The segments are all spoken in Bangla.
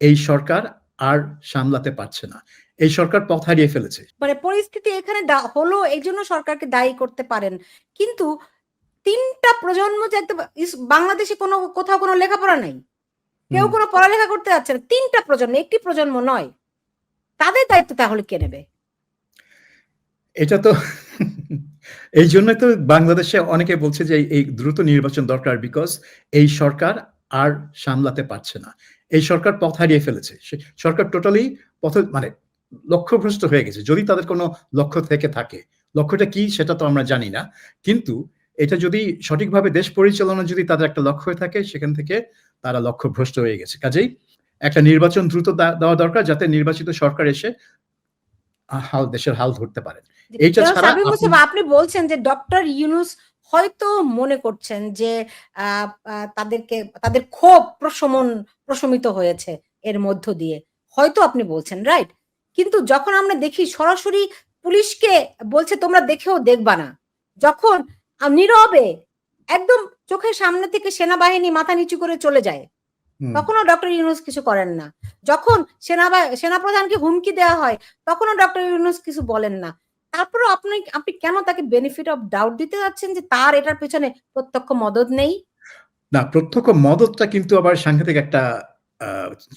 এই সরকার আর সামলাতে পারছে না। এই সরকার পথ হারিয়ে ফেলেছে। মানে পরিস্থিতি এখানে হলো এই জন্য সরকারকে দায়ী করতে পারেন। কিন্তু তিনটা প্রজন্ম যে বাংলাদেশে কোনো কোথাও কোনো লেখাপড়া নেই। কেউ কোনো পড়ালেখা করতে যাচ্ছে না। তিনটা প্রজন্ম একটি প্রজন্ম নয়। তাদের দায়িত্ব তাহলে কে নেবে? এটা তো এই জন্য তো বাংলাদেশে অনেকে বলছে যে এই দ্রুত নির্বাচন দরকার বিকজ এই সরকার আর সামলাতে পারছে না। এই সরকার পথ হারিয়ে ফেলেছে। সরকার টোটালি পথ মানে লক্ষ্যভ্রষ্ট হয়ে গেছে। যদি তাদের কোনো লক্ষ্য থেকে থাকে লক্ষ্যটা কি সেটা তো আমরা জানি না। কিন্তু এটা যদি সঠিকভাবে দেশ পরিচালনা যদি তাদের একটা লক্ষ্য হয়ে থাকে সেখান থেকে তারা লক্ষ্যভ্রষ্ট হয়ে গেছে। কাজেই একটা নির্বাচন দ্রুত দেওয়া দরকার যাতে নির্বাচিত সরকার এসে হাল দেশের হাল ধরতে পারে। এইটা ছাড়া আপনি বলছেন যে ডক্টর ইউনুস হয়তো মনে করছেন যে তাদেরকে তাদের ক্ষোভ প্রশমন প্রশমিত হয়েছে এর মধ্য দিয়ে। হয়তো আপনি বলছেন রাইট? কিন্তু যখন আমরা দেখি সরাসরি পুলিশকে বলছে তোমরা দেখেও দেখবা না। যখন নীরবে একদম চোখের সামনে থেকে সেনাবাহিনী মাথা নিচু করে চলে যায় তখনও ডক্টর ইউনুস কিছু করেন না। যখন সেনাবা সেনাপ্রধানকে হুমকি দেওয়া হয় তখনও ডক্টর ইউনুস কিছু বলেন না। তারপরে আপনি আপনি কেন তাকে বেনিফিট অফ ডাউট দিতে যাচ্ছেন যে তার এটার পেছনে প্রত্যক্ষ মদত নেই? না প্রত্যক্ষ মদতটা কিন্তু আবার সাংঘাতিক একটা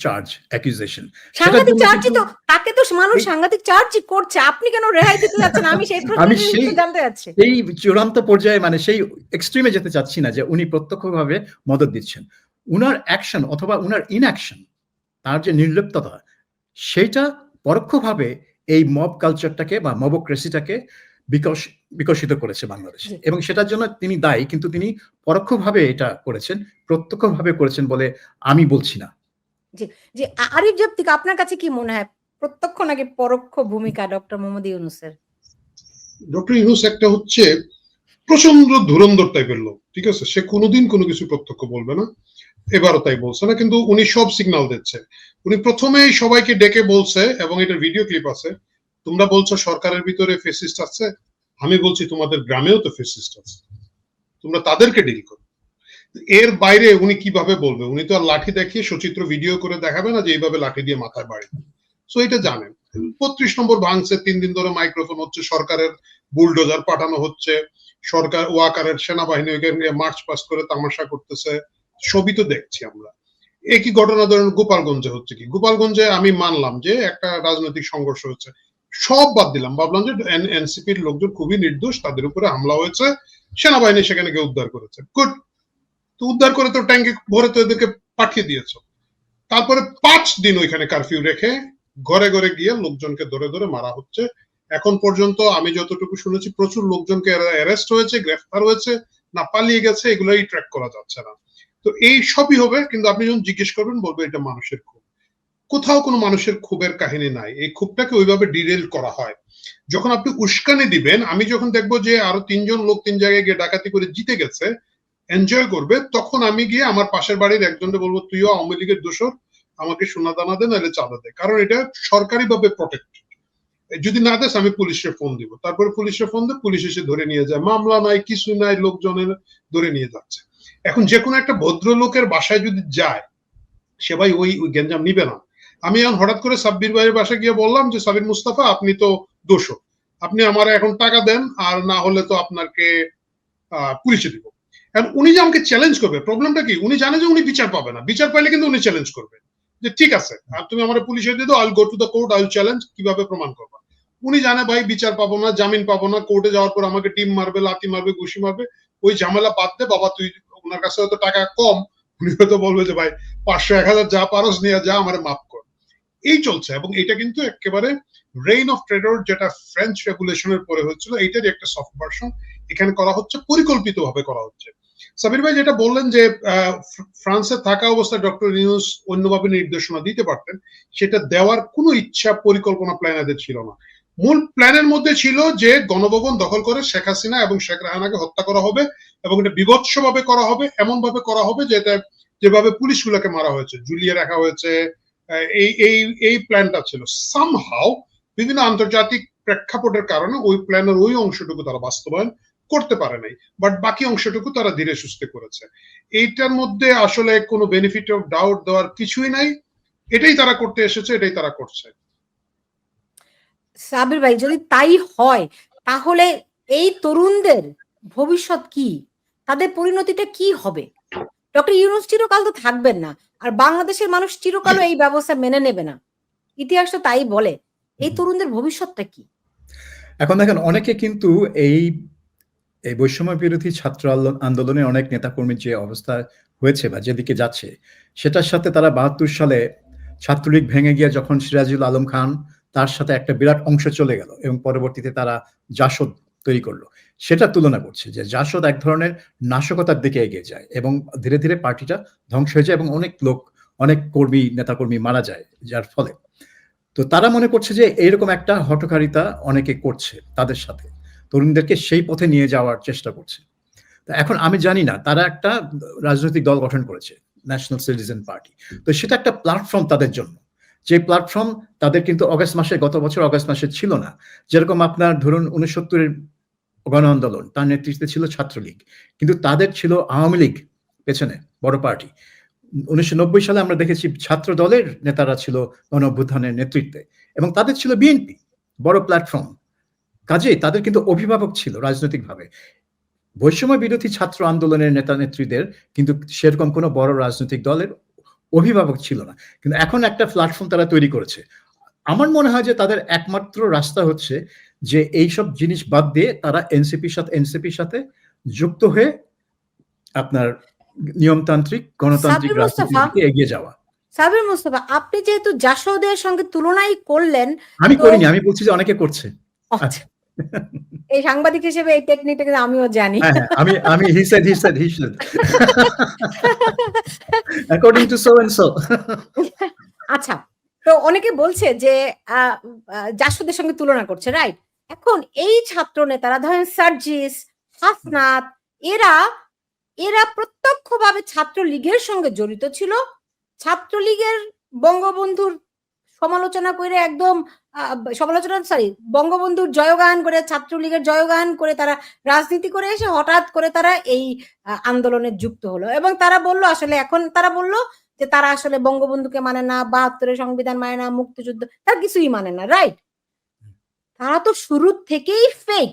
চার্জ অ্যাকিউজেশন সাংঘাতিক চার্জই তো তাকে তো মানুষ সাংঘাতিক চার্জই করছে। আপনি কেন রেহাই দিতে যাচ্ছেন? আমি সেই আমি সেই- জানতে চাচ্ছি এই চূড়ান্ত পর্যায়ে মানে সেই এক্সট্রিমে যেতে চাচ্ছি না যে উনি প্রত্যক্ষভাবে মদত দিচ্ছেন। উনার অ্যাকশন অথবা উনার ইনঅ্যাকশন তার যে নির্লিপ্ততা সেটা পরোক্ষভাবে এই মব কালচারটাকে বা মবোক্রেসিটাকে বিকশ বিকশিত করেছে বাংলাদেশে। এবং সেটার জন্য তিনি দায়ী কিন্তু তিনি পরোক্ষভাবে এটা করেছেন প্রত্যক্ষভাবে করেছেন বলে আমি বলছি না। যে আ- আরিফ জপ্তিক আপনার কাছে কি মনে হয়? প্রত্যক্ষ নাকি পরোক্ষ ভূমিকা ডক্টর মোহাম্মদ ইউনুসের? ডক্টর ইউনুস একটা হচ্ছে প্রচণ্ড ধুরন্ধর টাইপের লোক ঠিক আছে? সে কোনোদিন কোনো কিছু প্রত্যক্ষ বলবে না। এবারও তাই বলছে না, কিন্তু উনি সব সিগন্যাল দিচ্ছে। উনি প্রথমেই সবাইকে ডেকে বলছে, এবং এটার ভিডিও ক্লিপ আছে, তোমরা বলছো সরকারের ভিতরে ফেসিস্ট আছে, আমি বলছি তোমাদের গ্রামেও তো ফেসিস্ট আছে। তোমরা তাদেরকে ডিল করো। এর বাইরে উনি কীভাবে বলবে? উনি তো আর লাঠি দেখিয়ে সচিত্র ভিডিও করে দেখাবে না যে এইভাবে লাঠি দিয়ে মাথায় বাড়ি। সো এটা জানেন। বত্রিশ নম্বর ভাঙছে, তিন দিন ধরে মাইক্রোফোন হচ্ছে, সরকারের বুলডোজার পাঠানো হচ্ছে, সরকার ওয়াকারের সেনাবাহিনী মার্চ পাস করে তামাশা করতেছে। সবই তো দেখছি আমরা। একই ঘটনা ধরেন গোপালগঞ্জে হচ্ছে কি? গোপালগঞ্জে আমি মানলাম যে একটা রাজনৈতিক সংঘর্ষ হচ্ছে। সব বাদ দিলাম। ভাবলাম যে এনসিপির লোকজন খুবই নির্দোষ, তাদের উপরে হামলা হয়েছে। সেনাবাহিনী সেখানে গিয়ে উদ্ধার করেছে। গুড তো উদ্ধার করে তো ট্যাঙ্কে ভরে তো এদেরকে পাঠিয়ে দিয়েছ। তারপরে পাঁচ দিন ওইখানে কারফিউ রেখে ঘরে ঘরে গিয়ে লোকজনকে ধরে ধরে মারা হচ্ছে। এখন পর্যন্ত আমি যতটুকু শুনেছি, প্রচুর লোকজনকে অ্যারেস্ট হয়েছে, গ্রেফতার হয়েছে, না পালিয়ে গেছে, এগুলোই ট্র্যাক করা যাচ্ছে না। তো এই সবই হবে, কিন্তু আপনি যখন জিজ্ঞেস করবেন, বলব এটা মানুষের ক্ষোভ। কোথাও কোনো মানুষের ক্ষোভের কাহিনী নাই। এই ক্ষোভটাকে ওইভাবে ডিরেল করা হয়। যখন আপনি উস্কানি দিবেন, আমি যখন দেখব যে আরও তিনজন লোক তিন জায়গায় গিয়ে ডাকাতি করে জিতে গেছে এনজয় করবে, তখন আমি গিয়ে আমার পাশের বাড়ির একজনকে বলব, তুইও আওয়ামী লীগের দোষর, আমাকে সোনা দানা দে, নাহলে চাঁদা দে। কারণ এটা সরকারি ভাবে প্রটেক্ট যদি না দেস, আমি পুলিশে ফোন দিব। তারপরে পুলিশে ফোন দিয়ে পুলিশ এসে ধরে নিয়ে যায়। মামলা নাই কিছু নাই, লোকজনের ধরে নিয়ে যাচ্ছে। এখন যে কোনো একটা ভদ্রলোকের বাসায় যদি যায়, সে ভাই ওই ওই গেঞ্জাম নিবে না। আমি এখন হঠাৎ করে সাব্বির ভাইয়ের বাসায় গিয়ে বললাম যে, সাবির মুস্তাফা, আপনি তো দোষক। আপনি আমার এখন টাকা দেন, আর না হলে তো আপনাকে পুলিশে দিব। এখন উনি যে আমাকে চ্যালেঞ্জ করবে প্রবলেমটা কি? উনি জানে যে উনি বিচার পাবে না। বিচার পাইলে কিন্তু উনি চ্যালেঞ্জ করবে। যে, ঠিক আছে, আর তুমি আমার পুলিশে দিয়ে দাও I'll go to the court I'll challenge কীভাবে প্রমাণ করবা? উনি জানে, ভাই, বিচার পাবো না, জামিন পাবো না কোর্টে যাওয়ার পর আমাকে টিম মারবে, লাথি মারবে, ঘুষি মারবে, ওই ঝামেলা বাদ দে, বাবা, তুই ওনার কাছে হয়তো টাকা কম উনি হয়তো বলবে যে, ভাই, পাঁচশো, এক হাজার যা পারস, নিয়ে যা, আমার মাফ কর। এই চলছে এবং এটা কিন্তু একেবারে রেইন অফ ট্রেডর যেটা ফ্রেঞ্চ রেগুলেশনের পরে হচ্ছিল এইটারই একটা সফট ভার্সন এখানে করা হচ্ছে পরিকল্পিত ভাবে করা হচ্ছে। সাবির ভাই যেটা বললেন যে ফ্রান্সে থাকা অবস্থায় ডক্টর নিউজ অন্যভাবে নির্দেশনা দিতে পারতেন, সেটা দেওয়ার কোনো ইচ্ছা পরিকল্পনা প্ল্যান এদের ছিল না। মূল প্ল্যানের মধ্যে ছিল যে গণভবন দখল করে শেখ হাসিনা এবং শেখ রাহানাকে হত্যা করা হবে এবং এটা বিভৎস ভাবে করা হবে এমন ভাবে করা হবে যে এটা যেভাবে পুলিশগুলোকে মারা হয়েছে, ঝুলিয়ে রাখা হয়েছে এই এই এই প্ল্যানটা ছিল। সামহাও বিভিন্ন আন্তর্জাতিক প্রেক্ষাপটের কারণে ওই প্ল্যানের ওই অংশটুকু তারা বাস্তবায়ন করতে পারে নাই বাট বাকি অংশটুকু তারা ধীরে সুস্থে করেছে। এইটার মধ্যে আসলে কোনো বেনিফিট অফ ডাউট দেওয়ার কিছুই নাই। এটাই তারা করতে এসেছে, এটাই তারা করছে। সাবির ভাই, যদি তাই হয়, তাহলে এই তরুণদের ভবিষ্যৎ কি? তাদের পরিণতিটা কি হবে? ডক্টর ইউনুস চিরকাল তো থাকবেন না, আর বাংলাদেশের মানুষ চিরকালও এই ব্যবস্থা মেনে নেবে না। ইতিহাস তো তাই বলে। এই তরুণদের ভবিষ্যৎটা কি? এখন দেখেন, অনেকে কিন্তু এই এই বৈষম্য বিরোধী ছাত্র আন্দোলন- অনেক নেতাকর্মীর যে অবস্থা হয়েছে বা যেদিকে যাচ্ছে, সেটার সাথে তারা বাহাত্তর সালে ছাত্রলীগ ভেঙে গিয়ে যখন সিরাজুল আলম খান তার সাথে একটা বিরাট অংশ চলে গেল এবং পরবর্তীতে তারা জাসদ তৈরি করল। সেটা তুলনা করছে যে জাসদ এক ধরনের নাশকতার দিকে এগিয়ে যায় এবং ধীরে ধীরে পার্টিটা ধ্বংস হয়ে যায় এবং অনেক লোক, অনেক কর্মী, নেতাকর্মী মারা যায় যার ফলে। তো তারা মনে করছে যে এইরকম একটা হটকারিতা অনেকে করছে তাদের সাথে। তরুণদেরকে সেই পথে নিয়ে যাওয়ার চেষ্টা করছে। তো এখন আমি জানি না, তারা একটা রাজনৈতিক দল গঠন করেছে ন্যাশনাল সিটিজেন পার্টি তো সেটা একটা প্ল্যাটফর্ম তাদের জন্য। যে প্ল্যাটফর্ম তাদের কিন্তু অগস্ট মাসে, গত বছর অগস্ট মাসে ছিল না। যেরকম আপনার ধরুন উনিশসত্তরের গণ আন্দোলন, তার নেতৃত্বে ছিল ছাত্রলীগ, কিন্তু তাদের ছিল আওয়ামী লীগ পেছনে, বড় পার্টি। উনিশশো নব্বই সালে আমরা দেখেছি ছাত্র দলের নেতারা ছিল গণ অভ্যুত্থানের নেতৃত্বে এবং তাদের ছিল বিএনপি, বড় প্ল্যাটফর্ম কাজেই তাদের কিন্তু অভিভাবক ছিল রাজনৈতিকভাবে। বৈষম্য বিরোধী ছাত্র আন্দোলনের নেতা নেত্রীদের কিন্তু সেরকম কোনো বড় রাজনৈতিক দলের অভিভাবক ছিল না। কিন্তু এখন একটা প্ল্যাটফর্ম তারা তৈরি করেছে। আমার মনে হয় যে তাদের একমাত্র রাস্তা হচ্ছে যে এইসব জিনিস বাদ দিয়ে তারা এনসিপির সাথে এনসিপির সাথে যুক্ত হয়ে আপনার নিয়মতান্ত্রিক গণতান্ত্রিক দিকে এগিয়ে যাওয়া। সাবির মুস্তফা আপনি যেহেতু জাসদের সঙ্গে তুলনাই করলেন আমি করিনি আমি বলছি যে অনেকে করছে। আচ্ছা। এই সাংবাদিক হিসেবে এই টেকনিকটা আমিও জানি। হ্যাঁ, হ্যাঁ, আমি আমি he said he said he said according to so and so আচ্ছা তো অনেকে বলছে যে আহ, সঙ্গে তুলনা করছে রাইট এখন এই ছাত্র নেতারা ধরেন সার্জিস হাসনাত এরা এরা প্রত্যক্ষভাবে ছাত্রলীগের সঙ্গে জড়িত ছিল। ছাত্রলীগের বঙ্গবন্ধুর সমালোচনা করে একদম সমালোচনা সরি বঙ্গবন্ধুর জয়গান করে, ছাত্রলীগের জয়গান করে তারা রাজনীতি করে এসে হঠাৎ করে তারা এই আন্দোলনে যুক্ত হলো। এবং তারা বলল আসলে, এখন তারা বলল যে তারা আসলে বঙ্গবন্ধুকে মানে না, বাহাত্তরের সংবিধান মানে না, মুক্তিযুদ্ধ, তার কিছুই মানে না রাইট তারা তো শুরু থেকেই ফেক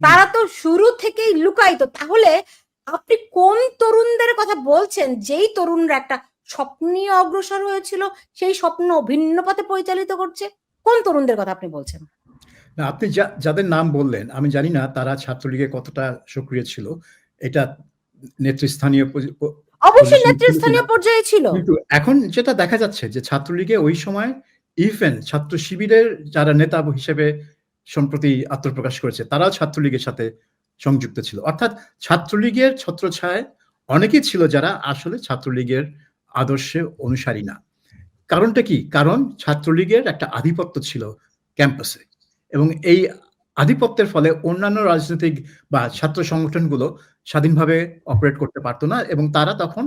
তারা তো শুরু থেকেই লুকায়িত। তাহলে আপনি কোন তরুণদের কথা বলছেন? যেই তরুণরা একটা স্বপ্ন নিয়ে অগ্রসর হয়েছিল সেই স্বপ্ন ভিন্ন পথে পরিচালিত করছে। কোন তরুণদের কথা আপনি বলছেন? না, আপনি যাদের নাম বললেন আমি জানি না তারা ছাত্রলীগে কতটা সক্রিয় ছিল। এটা নেতৃস্থানীয় অবশ্যই নেতৃস্থানীয় পর্যায়ে ছিল। কিন্তু এখন যেটা দেখা যাচ্ছে যে ছাত্রলীগে ওই সময় ইভেন ছাত্র শিবিরের যারা নেতা হিসেবে সম্প্রতি আত্মপ্রকাশ করেছে তারাও ছাত্রলীগের সাথে সংযুক্ত ছিল। অর্থাৎ ছাত্রলীগের ছত্রছায় অনেকেই ছিল যারা আসলে ছাত্রলীগের আদর্শে অনুসারী না। কারণটা কি? কারণ ছাত্রলীগের একটা আধিপত্য ছিল ক্যাম্পাসে এবং এই আধিপত্যের ফলে অন্যান্য রাজনৈতিক বা ছাত্র সংগঠনগুলো স্বাধীনভাবে অপারেট করতে পারতো না এবং তারা তখন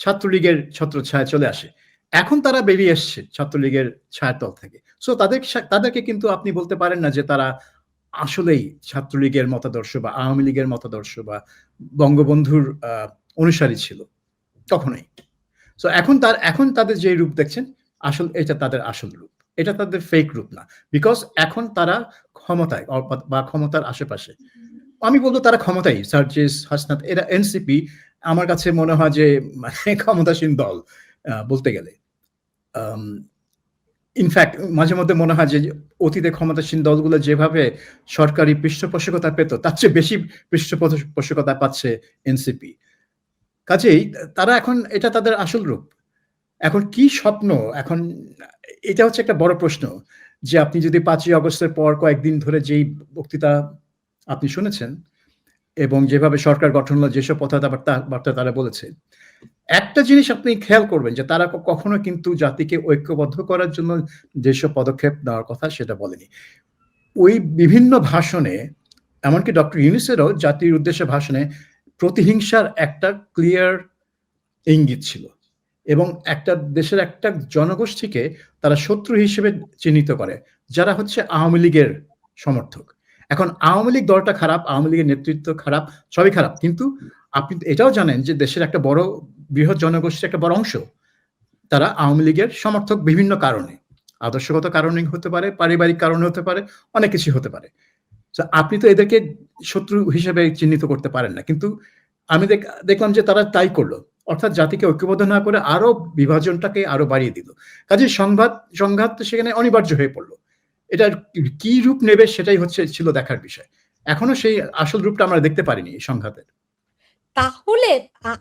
ছাত্রলীগের ছত্রছায়া চলে আসে। এখন তারা বেরিয়ে এসছে ছাত্রলীগের ছায়াতল থেকে। সো তাদের তাদেরকে কিন্তু আপনি বলতে পারেন না যে তারা আসলেই ছাত্রলীগের মতাদর্শ বা আওয়ামী লীগের মতাদর্শ বা বঙ্গবন্ধুর অনুসারী ছিল। কখনোই। সো এখন তার, এখন তাদের যে রূপ দেখছেন, আসল এটা তাদের আসল রূপ। এটা তাদের ফেক রূপ না। বিকজ এখন তারা ক্ষমতায় বা ক্ষমতার আশেপাশে। আমি বলব তারা ক্ষমতাই সার্জেস হাসনাত এরা এনসিপি আমার কাছে মনে হয় যে মানে ক্ষমতাসীন দল বলতে গেলে। ইনফ্যাক্ট মাঝে মধ্যে মনে হয় যে, অতীতে ক্ষমতাসীন দলগুলো যেভাবে সরকারি পৃষ্ঠপোষকতা পেত, তার চেয়ে বেশি পৃষ্ঠপোষকতা পাচ্ছে এনসিপি কাজেই তারা এখন এটা তাদের আসল রূপ। এখন কি স্বপ্ন? এখন এটা হচ্ছে একটা বড় প্রশ্ন যে আপনি যদি পাঁচই আগস্টের পর কয়েকদিন ধরে যেই বক্তৃতা আপনি শুনেছেন এবং যেভাবে সরকার গঠন হলো, যেসব কথাবার্তা বার্তা তারা বলেছে, একটা জিনিস আপনি খেয়াল করবেন যে তারা কখনো কিন্তু জাতিকে ঐক্যবদ্ধ করার জন্য যেসব পদক্ষেপ নেওয়ার কথা সেটা বলেনি। ওই বিভিন্ন ভাষণে, এমনকি ডক্টর ইউনিসেরও জাতির উদ্দেশ্যে ভাষণে প্রতিহিংসার একটা ক্লিয়ার ইঙ্গিত ছিল এবং একটা দেশের একটা জনগোষ্ঠীকে তারা শত্রু হিসেবে চিহ্নিত করে, যারা হচ্ছে আওয়ামী লীগের সমর্থক। এখন আওয়ামী লীগ দলটা খারাপ, আওয়ামী লীগের নেতৃত্ব খারাপ, সবই খারাপ। কিন্তু আপনি এটাও জানেন যে দেশের একটা বড় বৃহৎ জনগোষ্ঠীর একটা বড় অংশ, তারা আওয়ামী লীগের সমর্থক বিভিন্ন কারণে। আদর্শগত কারণে হতে পারে, পারিবারিক কারণে হতে পারে, অনেক কিছু হতে পারে। আপনি তো এদেরকে শত্রু হিসেবে চিহ্নিত করতে পারেন না। কিন্তু আমি দেখলাম যে তারা তাই করল। অর্থাৎ জাতিকে ঐক্যবদ্ধ না করে আরও বিভাজনটাকে আরও বাড়িয়ে দিল। কাজে সংঘাত সংঘাত সেখানে অনিবার্য হয়ে পড়ল। এটা কি রূপ নেবে সেটাই হচ্ছে, ছিল দেখার বিষয়। এখনও সেই আসল রূপটা আমরা দেখতে পারিনি এই সংঘাতের। তাহলে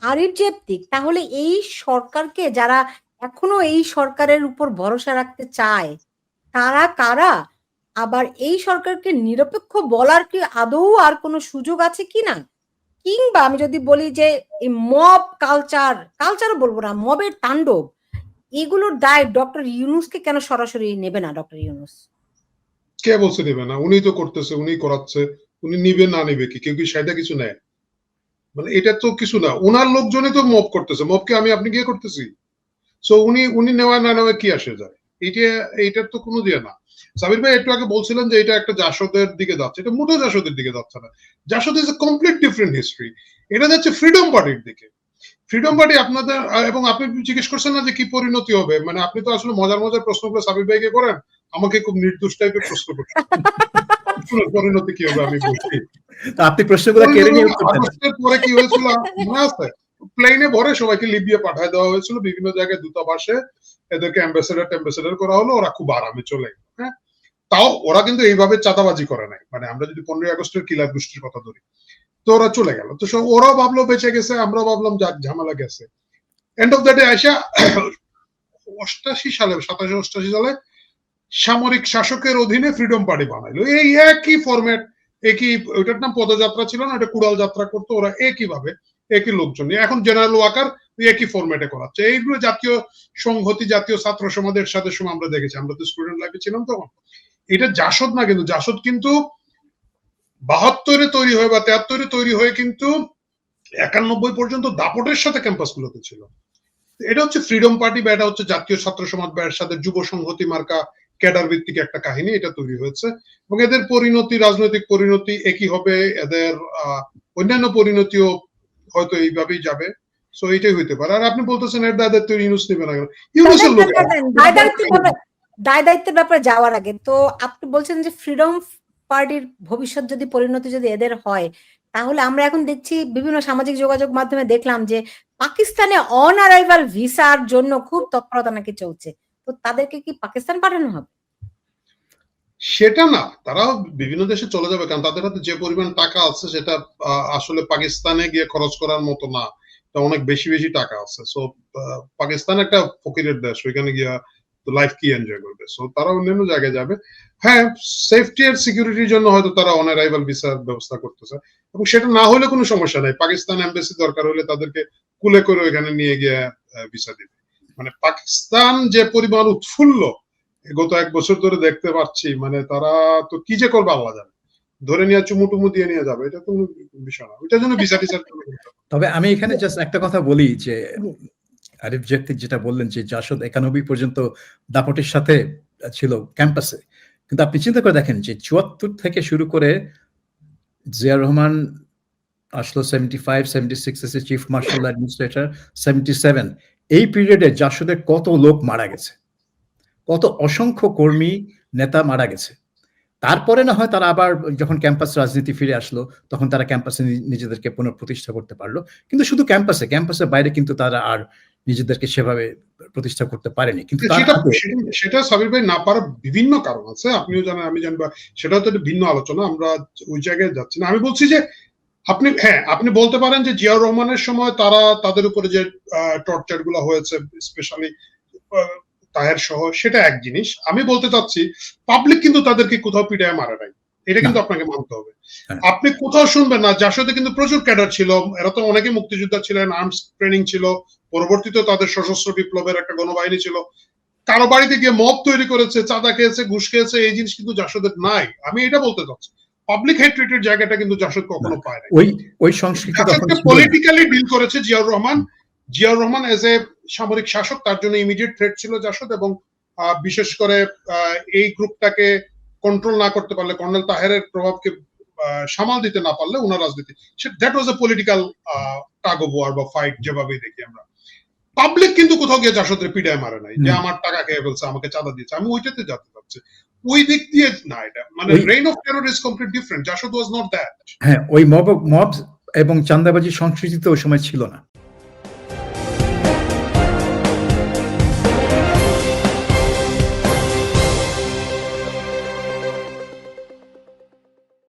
আরিফ জেপ্তিক তাহলে এই সরকারকে যারা এখনও এই সরকারের উপর ভরসা রাখতে চায়, তারা কারা? আবার এই সরকারকে নিরপেক্ষ বলার কি আদৌ আর কোনো সুযোগ আছে কি না? কিংবা আমি যদি বলি যে এই মব কালচার কালচারও বলব না, মবের তাণ্ডব, এগুলোর দায় ডক্টর ইউনুসকে কেন সরাসরি নেবে না ডক্টর ইউনুস? কে বলছে নেবে না? উনি তো করতেছে উনি করাচ্ছে, উনি নিবে না নিবে কি? কেউ কি সেটা কিছু নেয়? মানে এটা তো কিছু না ওনার লোকজনই তো মব করতেছে। মবকে আমি, আপনি গিয়ে করতেছি? সো উনি উনি নেওয়া না নেওয়া কি আসে যায়? এটা এইটার তো কোনো দিয়ে না। সাবির ভাই একটু আগে বলছিলেন যে এটা একটা জাসদের দিকে যাচ্ছে। এটা মোটেও জাসদের দিকে যাচ্ছে না। Jasad is a complete different history এটা যাচ্ছে ফ্রিডম পার্টির দিকে। ফ্রিডম পার্টি আপনাদের এবং আপনি জিজ্ঞেস করছেন না যে কি পরিণতি হবে। মানে আপনি তো আসলে মজার মজার প্রশ্নগুলো সাবির ভাইকে করেন। আমাকে খুব নির্দোষ টাইপের প্রশ্ন করছেন। পরিণতি কি হবে আমি বলছি। আপনি প্রশ্নগুলো কেড়ে নিয়ে পরে কি হয়েছিল? মনে আছে প্লেনে ভরে সবাইকে লিবিয়া পাঠায় দেওয়া হয়েছিল। বিভিন্ন জায়গায় দূতাবাসে এদেরকে অ্যাম্বাসেডার ট্যাম্বাসেডার করা হলো, ওরা খুব আরামে চলে গেল হ্যাঁ? তাও ওরা কিন্তু এইভাবে চাঁদাবাজি করে নাই। মানে আমরা যদি পনেরোই আগস্টের কিলার গোষ্ঠীর কথা ধরি, তো ওরা চলে গেল। তো ওরাও ভাবলো, বেঁচে গেছে আমরা ভাবলাম যাক ঝামেলা গেছে। এন্ড অফ দ্য ডে আসা অষ্টাশি সালে, সাতাশি অষ্টাশি সালে সামরিক শাসকের অধীনে ফ্রিডম পার্টি বানাইলো। এই একই ফরম্যাট একই ওইটার নাম পদযাত্রা ছিল না এটা কুড়াল যাত্রা করতো ওরা একই ভাবে একই লোকজন এখন জেনারেল ওয়াকার একই ফরম্যাটে করাচ্ছে। এইগুলো জাতীয় সংহতি, জাতীয় ছাত্র সমাজের সাথে সময় আমরা দেখেছি। আমরা তো স্টুডেন্ট লাইফে ছিলাম তখন। এটা জাসদ না কিন্তু জাসদ কিন্তু বাহাত্তরে তৈরি হয়ে বা তেহাত্তরে তৈরি হয়ে কিন্তু একানব্বই পর্যন্ত দাপটের সাথে ক্যাম্পাসগুলোতে ছিল। এটা হচ্ছে ফ্রিডম পার্টি বা এটা হচ্ছে জাতীয় ছাত্র সমাজ বা এর সাথে যুব সংহতি মার্কা ক্যাডার ভিত্তিক একটা কাহিনী এটা তৈরি হয়েছে। এবং এদের পরিণতি, রাজনৈতিক পরিণতি একই হবে। এদের অন্যান্য পরিণতিও হয়তো এইভাবেই যাবে। সো এটাই হইতে পারে। আর আপনি বলতেছেন এর দায় দায়িত্ব ইউনুস নেবে না কেন? ইউনুসের লোক দায় দায়িত্বের ব্যাপারে দায় দায়িত্বের ব্যাপারে যাওয়ার আগে তো আপনি বলছেন যে ফ্রিডম পার্টির ভবিষ্যৎ যদি পরিণতি যদি এদের হয় তাহলে আমরা এখন দেখছি বিভিন্ন সামাজিক যোগাযোগ মাধ্যমে দেখলাম যে পাকিস্তানে অন অ্যারাইভাল ভিসার জন্য খুব তৎপরতা নাকি চলছে। তো তাদেরকে কি পাকিস্তান পাঠানো হবে? সেটা না তারাও বিভিন্ন দেশে চলে যাবে কারণ তাদের হাতে যে পরিমাণ টাকা আছে সেটা আসলে পাকিস্তানে গিয়ে খরচ করার মতো না। এটা অনেক বেশি বেশি টাকা আছে। সো পাকিস্তান একটা ফকিরের দেশ, ওইখানে গিয়া তো লাইফ কি এনজয় করবে? সো তারা অন্যান্য জায়গায় যাবে। হ্যাঁ সেফটি আর সিকিউরিটির জন্য হয়তো তারা অন অ্যারাইভাল ভিসার ব্যবস্থা করতেছে। এবং সেটা না হলে কোনো সমস্যা নাই। পাকিস্তান এমবেসি দরকার হলে তাদেরকে কুলে করে ওইখানে নিয়ে গিয়ে ভিসা দিবে। মানে পাকিস্তান যে পরিমাণ উৎফুল্ল, গত এক বছর ধরে দেখতে পাচ্ছি মানে তারা তো কি যে করবে, আল্লাহ জানে। ধরে নিয়ে চুমু টুমু দিয়ে নিয়ে যাবে, এটা বিষয় না। ওইটার জন্য ভিসা তবে আমি এখানে জাস্ট একটা কথা বলি যে, আরিফ জেক্তিক যেটা বললেন যে জাসদ একানব্বই পর্যন্ত দাপটের সাথে ছিল ক্যাম্পাসে। কিন্তু আপনি চিন্তা করে দেখেন যে, চুয়াত্তর থেকে শুরু করে জিয়ার রহমান আসলো সেভেন্টি ফাইভ সেভেন্টি সিক্স এসে chief martial administrator seventy seven এই পিরিয়ডে জাসদের কত লোক মারা গেছে? কত অসংখ্য কর্মী, নেতা মারা গেছে? তারপরে না হয় তারা আবার যখন ক্যাম্পাস রাজনীতি ফিরে আসলো তখন তারা ক্যাম্পাসে নিজেদেরকে পুনঃপ্রতিষ্ঠা করতে পারল। কিন্তু শুধু ক্যাম্পাসে ক্যাম্পাসের বাইরে কিন্তু তারা আর নিজেদেরকে সেভাবে প্রতিষ্ঠা করতে পারেনি। কিন্তু সেটা সাবির ভাই না পারার বিভিন্ন কারণ আছে। আপনিও জানেন আমি জানি বা সেটা তো একটা ভিন্ন আলোচনা আমরা ওই জায়গায় যাচ্ছি না। আমি বলছি যে আপনি হ্যাঁ আপনি বলতে পারেন যে জিয়াউর রহমানের সময় তারা তাদের উপরে যে টর্চারগুলো হয়েছে স্পেশালি তাহের সহ সেটা এক জিনিস। আমি বলতে চাচ্ছি পাবলিক কিন্তু তাদেরকে কোথাও পিটায় মারে নাই। এটা কিন্তু আপনাকে মানতে হবে। হ্যাঁ। আপনি কোথাও শুনবেন না যার সাথে কিন্তু প্রচুর ক্যাডার ছিল। এরা তো অনেকে মুক্তিযোদ্ধা ছিলেন আর্মস ট্রেনিং ছিল। পরবর্তীতে তাদের সশস্ত্র বিপ্লবের একটা গণবাহিনী ছিল। কারও বাড়িতে গিয়ে মব তৈরি করেছে চাঁদা খেয়েছে ঘুষ খেয়েছে এই জিনিস কিন্তু জাসদের নাই। আমি এটা বলতে চাচ্ছি। পাবলিক হেট্রেটের জায়গাটা কিন্তু জাসদ কখনো পায় না ওই ওই সংস্কৃতি। পলিটিক্যালি ডিল করেছে জিয়াউর রহমান জিয়াউর রহমান এজ এ সামরিক শাসক তার জন্য ইমিডিয়েট থ্রেট ছিল জাসদ এবং বিশেষ করে এই গ্রুপটাকে কন্ট্রোল না করতে পারলে কর্নেল তাহেরের প্রভাবকে সামাল দিতে না পারলে ওনার রাজনীতি। That was a political tug of war বা ফাইট যেভাবেই দেখি আমরা। পাবলিক কিন্তু কোথাও গিয়ে জাসদের পিড়ায় মারে নাই যে আমার টাকা খেয়ে ফেলছে আমাকে চাঁদা দিয়েছে আমি ওইটাতে যেতে চাচ্ছি ওই দিক দিয়ে না এটা মানে reign of terror is complete different JaSaD was not that হ্যাঁ ওই মব মব এবং চান্দাবাজি সংস্কৃতি তো ওই সময় ছিল না।